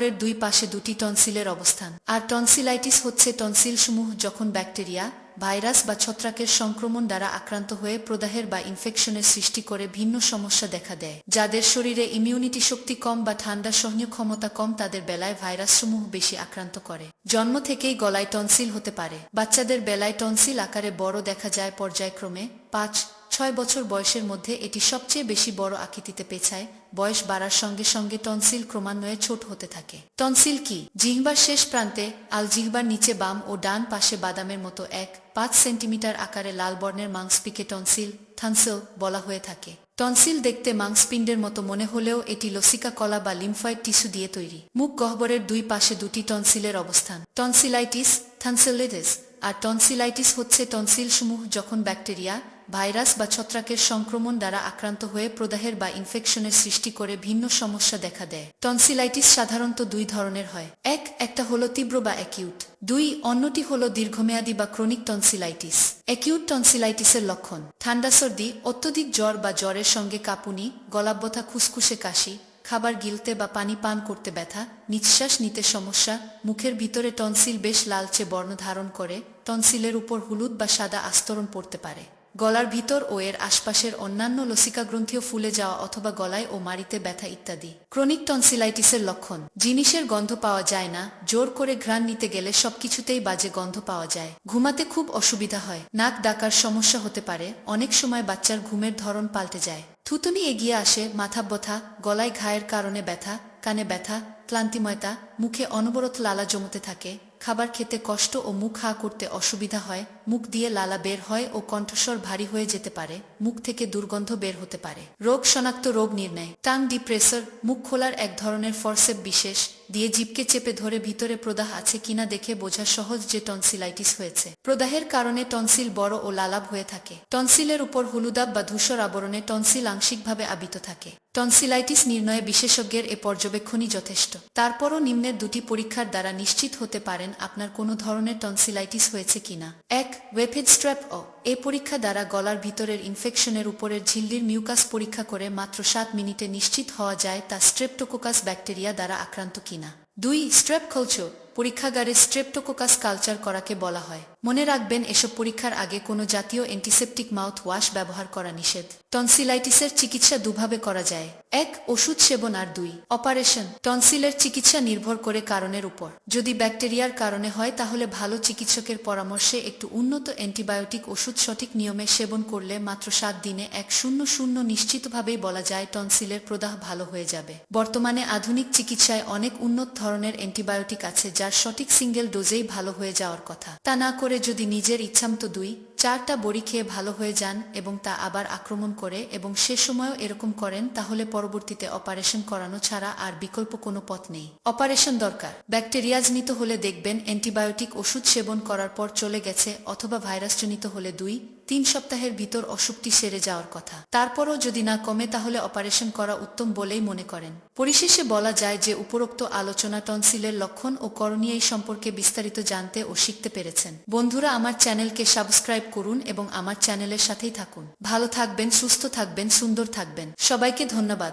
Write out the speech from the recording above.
গহ্বরের দুই পাশে দুটি টনসিলের অবস্থান। আর টনসিলাইটিস হচ্ছে টনসিলসমূহ যখন ব্যাকটেরিয়া, ভাইরাস বা ছত্রাকের সংক্রমণ দ্বারা আক্রান্ত হয়ে প্রদাহের বা ইনফেকশনের সৃষ্টি করে ভিন্ন সমস্যা দেখা দেয়, যাদের শরীরে ইমিউনিটি শক্তি কম বা ঠান্ডা সহনীয় ক্ষমতা কম তাদের বেলায় ভাইরাসসমূহ বেশি আক্রান্ত করে। জন্ম থেকেই গলায় টনসিল হতে পারে। বাচ্চাদের বেলায় টনসিল আকারে বড় দেখা যায় পর্যায়ক্রমে পাঁচ ছয় বছর বয়সের মধ্যে এটি সবচেয়ে বেশি বড় আকৃতিতে পেছায়। বয়স বাড়ার সঙ্গে সঙ্গে টনসিল ক্রমান্বয়ে ছোট হতে থাকে। টনসিল কি? জিহ্বার শেষ প্রান্তে আল জিহ্বার নিচে বাম ও ডান পাশে বাদামের মতো এক পাঁচ সেন্টিমিটার আকারে লাল বর্ণের মাংসপিকে টনসিল, থানসেল বলা হয়ে থাকে। টনসিল দেখতে মাংসপিণ্ডের মতো মনে হলেও এটি লসিকা কলা বা লিমফয়েড টিস্যু দিয়ে তৈরি। মুখ গহ্বরের দুই পাশে দুটি টনসিলের অবস্থান। টনসিলাইটিস থানসেলিটিস আর টনসিলাইটিস হচ্ছে টনসিলসমূহ যখন ব্যাকটেরিয়া ভাইরাস বা ছত্রাকের সংক্রমণ দ্বারা আক্রান্ত হয়ে প্রদাহের বা ইনফেকশনের সৃষ্টি করে ভিন্ন সমস্যা দেখা দেয়। টনসিলাইটিস সাধারণত দুই ধরনের হয়। এক, একটা হলো তীব্র বা অ্যাকিউট দুই, অন্যটি হলো দীর্ঘমেয়াদী বা ক্রনিক টনসিলাইটিস অ্যাকিউট টনসিলাইটিসের লক্ষণ। ঠান্ডা, সর্দি, অত্যধিক জ্বর বা জ্বরের সঙ্গে কাঁপুনি, গলাব্যথা, খুসখুসে কাশি, খাবার গিলতে বা পানি পান করতে ব্যথা, নিঃশ্বাস নিতে সমস্যা, মুখের ভিতরে টনসিল বেশ লালচে বর্ণ ধারণ করে টনসিলের উপর হলুদ বা সাদা আস্তরণ পড়তে পারে। গলার ভিতর ও এর আশপাশের অন্যান্য লসিকা গ্রন্থিও ফুলে যাওয়া অথবা গলায় ও মারিতে ব্যথা ইত্যাদি। ক্রনিক টনসিলাইটিসের লক্ষণ। জিনিসের গন্ধ পাওয়া যায় না, জোর করে ঘ্রাণ নিতে গেলে সবকিছুতেই বাজে গন্ধ পাওয়া যায়। ঘুমাতে খুব অসুবিধা হয়, নাক ডাকার সমস্যা হতে পারে, অনেক সময় বাচ্চার ঘুমের ধরন পাল্টে যায়। থুতুনি এগিয়ে আসে, মাথা ব্যথা, গলায় ঘায়ের কারণে ব্যথা, কানে ব্যথা, ক্লান্তিময়তা, মুখে অনবরত লালা জমতে থাকে খাবার খেতে কষ্ট ও মুখ হা করতে অসুবিধা হয়, মুখ দিয়ে লালা বের হয় ও কণ্ঠস্বর ভারী হয়ে যেতে পারে, মুখ থেকে দুর্গন্ধ বের হতে পারে। রোগ শনাক্ত রোগ নির্ণয়। টাং ডিপ্রেসর, মুখ খোলার এক ধরনের ফরসেপ বিশেষ। দিয়ে জিপকে চেপে ধরে ভিতরে প্রদাহ আছে কিনা দেখে বোঝা সহজ যে টনসিলাইটিস হয়েছে। প্রদাহের কারণে টনসিল বড় ও লালাভ হয়ে থাকে। টনসিলের উপর হলুদাব বা ধূসর আবরণে টনসিল আংশিকভাবে আবিত থাকে। টনসিলাইটিস নির্ণয়ে বিশেষজ্ঞের এ পর্যবেক্ষণই যথেষ্ট। তারপরও নিম্নের দুটি পরীক্ষার দ্বারা নিশ্চিত হতে পারেন আপনার কোনো ধরনের টনসিলাইটিস হয়েছে কিনা। এক ওয়েফেড স্ট্র্যাপ ও এ পরীক্ষা দ্বারা গলার ভিতরের ইনফেকশনের উপরের ঝিল্লির মিউকাস পরীক্ষা করে মাত্র সাত মিনিটে নিশ্চিত হওয়া যায় তা স্ট্রেপ্টোকোকাস ব্যাকটেরিয়া দ্বারা আক্রান্ত কিনা। দুই স্ট্রেপ কালচার পরীক্ষাগারে স্ট্রেপ্টোকোকাস কালচার করাকে বলা হয়। মনে রাখবেন, এসব পরীক্ষার আগে কোনো জাতীয় অ্যান্টিসেপটিক মাউথ ওয়াশ ব্যবহার করা নিষেধ। টনসিলাইটিসের চিকিৎসা দুভাবে করা যায়। এক, ওষুধ সেবন, আর দুই অপারেশন টনসিলের চিকিৎসা নির্ভর করে কারণের উপর। যদি ব্যাকটেরিয়ার কারণে হয়, তাহলে ভালো চিকিৎসকের পরামর্শে একটু উন্নত অ্যান্টিবায়োটিক ওষুধ সঠিক নিয়মে সেবন করলে মাত্র সাত দিনে এক শূন্য শূন্য নিশ্চিতভাবেই বলা যায় টনসিলের প্রদাহ ভালো হয়ে যাবে। বর্তমানে আধুনিক চিকিৎসায় অনেক উন্নত ধরনের অ্যান্টিবায়োটিক আছে যার সঠিক সিঙ্গেল ডোজেই ভালো হয়ে যাওয়ার কথা। তা না করে যদি নিজের ইচ্ছামতো দুই, চারটা বড়ি খেয়ে ভালো হয়ে যান এবং তা আবার আক্রমণ করে এবং সে সময়ও এরকম করেন, তাহলে পরবর্তীতে অপারেশন করানো ছাড়া আর বিকল্প কোনো পথ নেই। অপারেশন দরকার। ব্যাকটেরিয়াজনিত হলে দেখবেন অ্যান্টিবায়োটিক ওষুধ সেবন করার পর চলে গেছে অথবা ভাইরাসজনিত হলে দুই তিন সপ্তাহের ভিতর অসুখটি সেরে যাওয়ার কথা। তারপরও যদি না কমে, তাহলে অপারেশন করা উত্তম বলেই মনে করেন। পরিশেষে বলা যায় যে, উপরোক্ত আলোচনা টনসিলের লক্ষণ ও করণীয় এই সম্পর্কে বিস্তারিত জানতে ও শিখতে পেরেছেন। বন্ধুরা, আমার চ্যানেলকে সাবস্ক্রাইব করুন এবং আমার চ্যানেলের সাথেই থাকুন। ভালো থাকবেন, সুস্থ থাকবেন, সুন্দর থাকবেন। সবাইকে ধন্যবাদ।